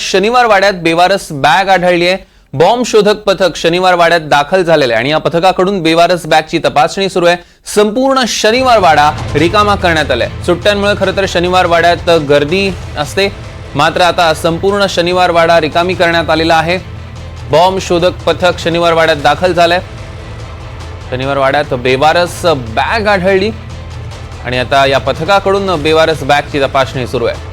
शनिवार वाड्यात बेवारस बॅग आढळली आहे बॉम्ब शोधक पथक शनिवार वाड्यात दाखल झालेलं आहे आणि या पथकाकडून बेवारस बॅगची तपासणी सुरू आहे. संपूर्ण शनिवार वाडा रिकामा करण्यात आलाय. सुट्ट्यांमुळे खरं तर शनिवार वाड्यात गर्दी असते. मात्र आता संपूर्ण शनिवार वाडा रिकामी करण्यात आलेला आहे. बॉम्ब शोधक पथक शनिवार वाड्यात दाखल झालंय. शनिवार वाड्यात बेवारस बॅग आढळली. आणि आता या पथकाकडून बेवारस बॅगची तपासणी सुरू आहे.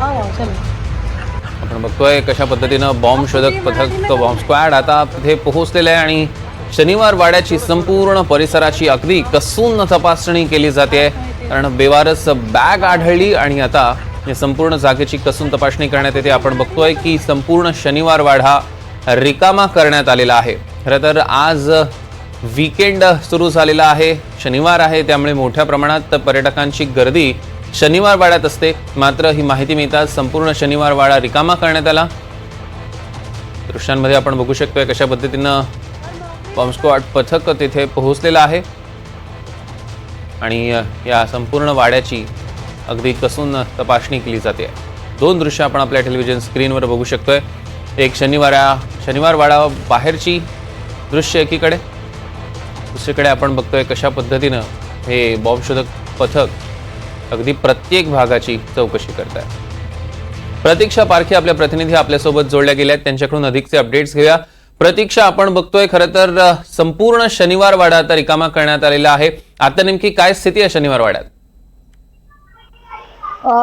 आपण बघतोय कशा पद्धतीनं बॉम्ब शोधक पथक बॉम्ब स्क्वॅड आता तिथे पोहोचलेलं आहे आणि शनिवार वाड्याची संपूर्ण परिसराची अगदी कसून तपासणी केली जाते. कारण बेवारस बॅग आढळली आणि आता या संपूर्ण जागेची कसून तपासणी करण्यात येते. आपण बघतोय की संपूर्ण शनिवार वाडा रिकामा करण्यात आलेला आहे. खरं तर आज वीकेंड सुरू झालेला आहे. शनिवार आहे त्यामुळे मोठ्या प्रमाणात पर्यटकांची गर्दी शनिवार वाड्यात असते. मात्र ही माहिती मिळताच संपूर्ण शनिवार वाडा रिकामा करण्यात आला. दृश्यांमध्ये आपण बघू शकतोय कशा पद्धतीनं बॉम्ब पथक तिथे पोहोचलेलं आहे. आणि या संपूर्ण वाड्याची अगदी कसून तपासणी केली जाते. दोन दृश्य आपण आपल्या टेलिव्हिजन स्क्रीनवर बघू शकतोय. एक शनिवारा शनिवार वाडा बाहेरची दृश्य एकीकडे. दुसरीकडे आपण बघतोय कशा पद्धतीनं हे बॉम्बशोधक पथक अगदी प्रत्येक भागाची चौकशी करत आहे प्रतीक्षा पारखे आपल्या प्रतिनिधी आपल्यासोबत जोडल्या गेल्या आहेत त्यांच्याकडून अधिकचे अपडेट्स घेऊया. प्रतीक्षा आपण बघतोय खरं तर संपूर्ण शनिवार वाडा आता रिकामा करण्यात आलेला आहे. आता नेमकी काय स्थिती आहे शनिवार वाड्यात?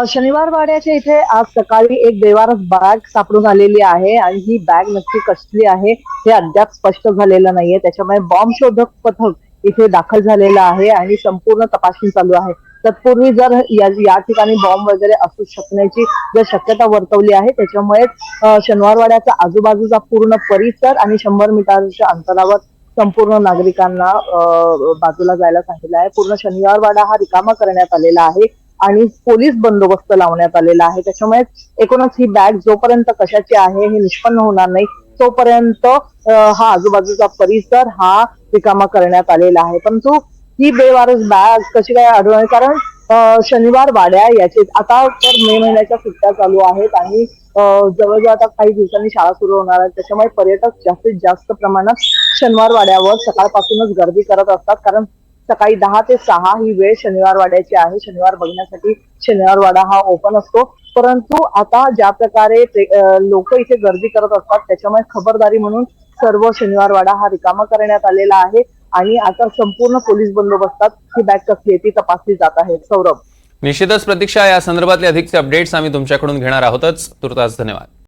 शनिवार वाड्याच्या इथे आज सकाळी एक बेवारस बॅग सापडून आलेली आहे आणि ही बॅग नक्की कसली आहे हे अद्याप स्पष्ट झालेलं नाहीये. त्याच्यामुळे बॉम्ब शोधक पथक इथे दाखल झालेलं आहे आणि संपूर्ण तपासणी चालू आहे. तत्पूर्वी जर या ठिकाणी बॉम्ब वगैरे असू शकण्याची जर शक्यता वर्तवली आहे त्याच्यामुळे शनिवारवाड्याचा आजूबाजूचा पूर्ण परिसर आणि शंभर मीटरच्या अंतरावर संपूर्ण नागरिकांना बाजूला जायला सांगितलं आहे. पूर्ण शनिवारवाडा हा रिकामा करण्यात आलेला आहे आणि पोलीस बंदोबस्त लावण्यात आलेला आहे. त्याच्यामुळे एकूणच ही बॅग जोपर्यंत कशाची आहे हे निष्पन्न होणार नाही तोपर्यंत हा आजूबाजूचा परिसर हा रिकामा करण्यात आलेला आहे. परंतु ही बेवारस बॅग कशी काय आढळून कारण शनिवार वाड्या याचे आता तर मे महिन्याच्या सुट्ट्या चालू आहेत आणि जवळजवळ आता काही दिवसांनी शाळा सुरू होणार आहेत. त्याच्यामुळे पर्यटक जास्तीत जास्त प्रमाणात शनिवार वाड्यावर सकाळपासूनच गर्दी करत असतात. कारण सकाळी दहा ते सहा ही वेळ शनिवार वाड्याची आहे. शनिवार बघण्यासाठी शनिवार वाडा हा ओपन असतो. परंतु आता ज्या प्रकारे लोक इथे गर्दी करत असतात त्याच्यामुळे खबरदारी म्हणून सर्व शनिवार वाडा हा रिकामा करण्यात आलेला आहे. आणि आता संपूर्ण पोलीस बंदोबस्तात ही बॅग कसली आहे ती तपासली जात आहे. सौरभ. निश्चितच प्रतीक्षा या संदर्भातले अधिकचे अपडेट्स आम्ही तुमच्याकडून घेणार आहोतच. तुर्तास धन्यवाद.